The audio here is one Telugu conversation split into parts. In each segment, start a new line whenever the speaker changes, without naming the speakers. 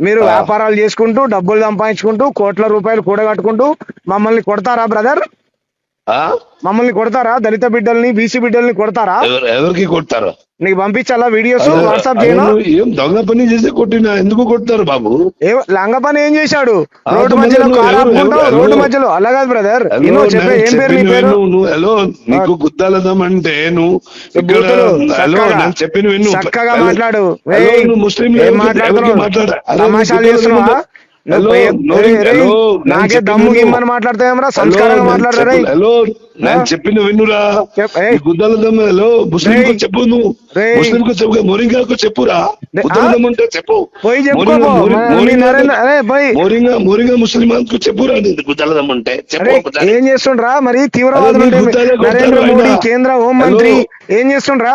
మీరు. వ్యాపారాలు చేసుకుంటూ డబ్బులు సంపాదించుకుంటూ కోట్ల రూపాయలు కూడగట్టుకుంటూ మమ్మల్ని కొడతారా బ్రదర్? మమ్మల్ని కొడతారా? దళిత బిడ్డల్ని బీసీ బిడ్డల్ని కొడతారా?
ఎవరు ఎవరికి కొడతారు?
నీకు పంపించాలా వీడియోస్? వాట్సాప్ చేయను?
నువ్వు ఏం దొంగ పని చేసి కొట్టినా? ఎందుకు కొడతారు బాబు?
ఏ లంగ పని ఏం చేశాడు? రోడ్డు మధ్యలో
నువ్వు
రోడ్డు? మధ్యలో. అలా కాదు బ్రదర్ చెప్పే
నేను
ఏం పేరు నీ పేరు?
నువ్వు హలో నీకు గుద్దాలదాం అంటే నువ్వు హలో నేను చెప్పిన విను.
చక్కగా మాట్లాడు.
నువ్వు ముస్లిం
మాట్లాడుతున్నావు? నాకే దమ్ము. గిమ్మని మాట్లాడతావేమరా సంస్కారంగా రేయ్
హలో నేను? చెప్పిన
ఏయ్.
నీ గుద్దాలదం హలో ముస్లిం. చెప్పు నువ్వు. ముస్లిం కు చెప్పు మోరింగాకు చెప్పురా
రే-
గుద్దాలదం అంటే చెప్పు
పోయి
మోరింగా- మోరింగా- ముస్లిమాన్కు చెప్పురా నీకు గుద్దాలదం అంటే చెప్పు.
ఏం చేస్తుండ్రా మరి తీవ్రవాదులు ఉంటే
గుద్దాలే
నరేంద్ర. మోడీ కేంద్ర హోం మంత్రి. ఏం చేస్తుండ్రా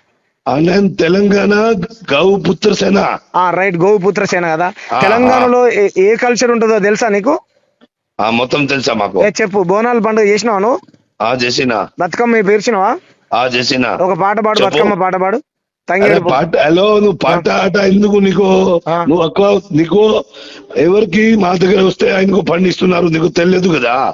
నేను తెలంగాణ గౌ పుత్ర సేన.
ఆ రైట్ గోపుత్ర సేన కదా. తెలంగాణలో ఏ- ఏ కల్చర్ ఉంటుందో తెలుసా నీకు?
ఆ మొత్తం తెలుసా మాకు?
ఏ చెప్పు బోనాల పండుగ చేసినావా నువ్వు?
ఆ చేసిన.
బతుకమ్మ పేర్చినావా
ఆ చేసిన.
ఒక పాట పాడు
చెప్పు.
బతుకమ్మ పాట పాడు.
అరే
తంగేడు
పాట హలో నువ్వు పాట ఆట ఎందుకు నీకు?
ఆ.
నువ్వు ఎక్కువ నీకు ఎవరికి మా దగ్గర వస్తే ఆయనకు పండిస్తున్నారు నీకు తెలియదు కదా?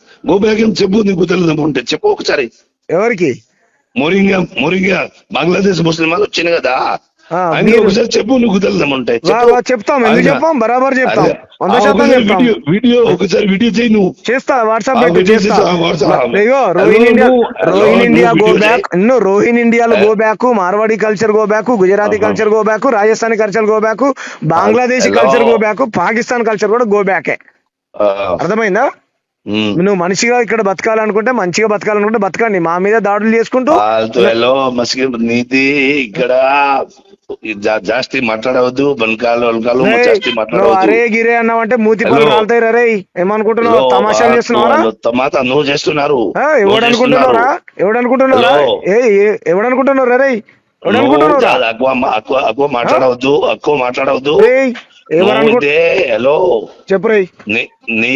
గోబ్యాగం చెప్పు నీకు తెలియదు ఉంటే చెప్పు ఒకసారి.
ఎవరికి?
మోరింగా మోరింగా బంగ్లాదేశ్ ముస్లిం వాళ్ళు వచ్చింది కదా. ఒకసారి చెప్పు నువ్వు
వా, చెప్తాం. ఎందుకు చెప్పాం? బరాబర్ చెప్తాం. వంద శాతం చెప్తాం.
వీడియో ఒకసారి వీడియో చేయి నువ్వు.
చేస్తా వాట్సాప్ రోహిన్ ఇండియా
నువ్వు-
రోహిన్ ఇండియా
నువ్వు
గో బ్యాక్. ఇన్ను రోహిన్ ఇండియాలో go back Marwadi culture go back Gujarati. Culture go back Rajasthani culture go back Bangladeshi. Culture go back Pakistan culture కూడా గో బ్యాకే. అర్థమైందా. నువ్వు మనిషిగా ఇక్కడ బతకాలనుకుంటే మంచిగా బతకాలనుకుంటే బతకండి. మా మీద దాడులు చేసుకుంటూ
నీది ఇక్కడ జాస్తి మాట్లాడవద్దు. బనకాలు వనకాలు జాస్తి మాట్లాడవద్దు.
అరే గిరే అన్నావంటే మూతి
హలో.
కాలుతాయి రే ఏమనుకుంటున్నావు? తమాషాలు
ఆ,
చేస్తున్నావా?
తమాత నువ్వు చేస్తున్నారు.
ఎవడనుకుంటున్నారా. ఎవడనుకుంటున్నారా. ఏ ఎవడనుకుంటున్నారా రే
ఎక్కువ మాట్లాడవద్దు ఎక్కువ మాట్లాడవద్దు.
ఏయ్ ఎవరు
నువ్వు
అనుకో
ఇదే హలో.
చెప్పు రై
నీ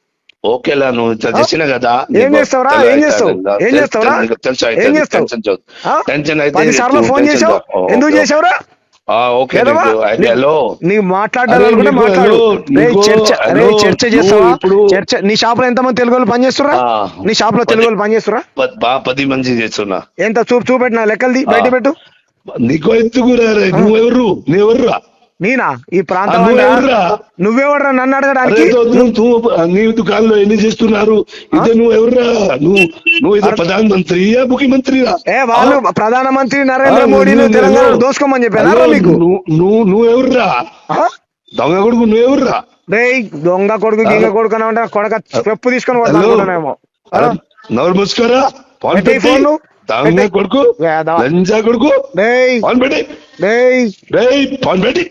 ఓకేలా నువ్వు ఇట్లా చేసిన కదా?
ఏం చేస్తావురా? ఏం చేస్తావు? ఏం చేస్తావురా? ఏం చేస్తావు?
టెన్షన్ అయితే
ఫోన్ చేసావు? ఎందుకు చేసావురా?
ఆ, ఓకే
ఏదమ్మా?
నీకు
మాట్లాడాలనుకుంటే మాట్లాడు. చర్చ చేస్తావా?
ఇప్పుడు
చర్చ నీ షాప్లో ఎంతమంది తెలుగు వాళ్ళు పనిచేస్తురా. నీ షాప్లో తెలుగు వాళ్ళు పనిచేస్తురా
పది మంది చేస్తున్నా.
ఎంత చూపు చూపెట్టిన? లెక్కలది బయట. పెట్టు.
నీకు ఎందుకు? నువ్వెవరు నువ్వెవర్రా?
నేనా? ఈ ప్రాంతం?
నువ్వెవర్రా?
నన్ను అడగడానికి?
తో- నువ్వు నువ్వు నీ దుకాణంలో ఎన్ని చేస్తున్నారు? ఇదే నువ్వు ఎవర్రా నువ్వు నువ్వు ఇది ప్రధాన మంత్రి ముఖ్యమంత్రి
ఏ వాళ్ళు ప్రధానమంత్రి నరేంద్ర మోడీ నువ్వు తెలంగాణ దోసుకోమని చెప్పారా మీకు
నువ్వు నువ్వు ఎవర్రా? దొంగ కొడుకు నువ్వు ఎవర్రా
రేయ్ దొంగ కొడుకు గింగ కొడుకు అని అంటే కొడక చెప్పు తీసుకొని
అరే, నోరు మూసుకోరా ఫోన్. దొంగ. కొడుకు. లంజా కొడుకు.
రేయ్.
ఫోన్ పెట్టి.
రేయ్.
రేయ్ ఫోన్ పెట్టి.